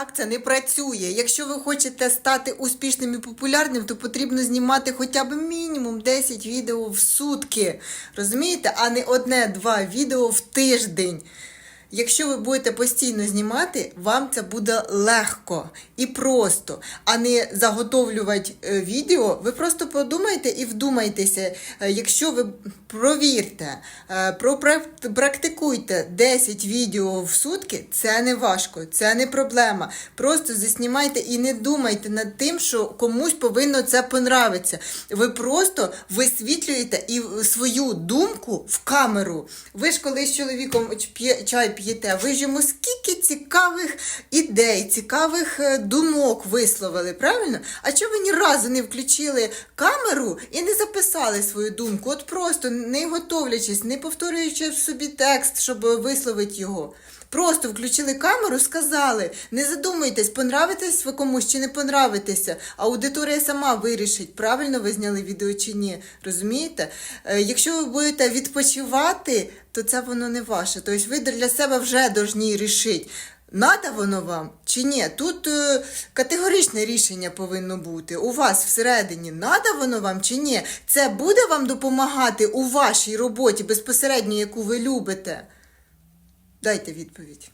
Так це не працює. Якщо ви хочете стати успішним і популярним, то потрібно знімати хоча б мінімум 10 відео в сутки. Розумієте? А не одне-два відео в тиждень. Якщо ви будете постійно знімати, вам це буде легко і просто, а не заготовлювати е, відео. Ви просто подумайте і вдумайтеся. Е, Якщо ви провірте, е, практикуйте 10 відео в сутки, це не важко, це не проблема. Просто заснімайте і не думайте над тим, що комусь повинно це понравитися. Ви просто висвітлюєте і свою думку в камеру. Ви ж коли з чоловіком чай п'єте, ви ж йому скільки цікавих ідей, цікавих е, думок висловили, правильно? А чого ви ні разу не включили камеру і не записали свою думку? От просто не готовлячись, не повторюючи в собі текст, щоб висловити його. Просто включили камеру, сказали, не задумуйтесь, понравитесь ви комусь чи не понравитеся. Аудиторія сама вирішить, правильно ви зняли відео чи ні. Розумієте? Е, якщо ви будете відпочивати, то це воно не ваше. Тобто ви для себе вже должні рішити. Надо воно вам чи ні? Тут е, категоричне рішення повинно бути. У вас всередині надо воно вам чи ні? Це буде вам допомагати у вашій роботі безпосередньо, яку ви любите? Дайте відповідь.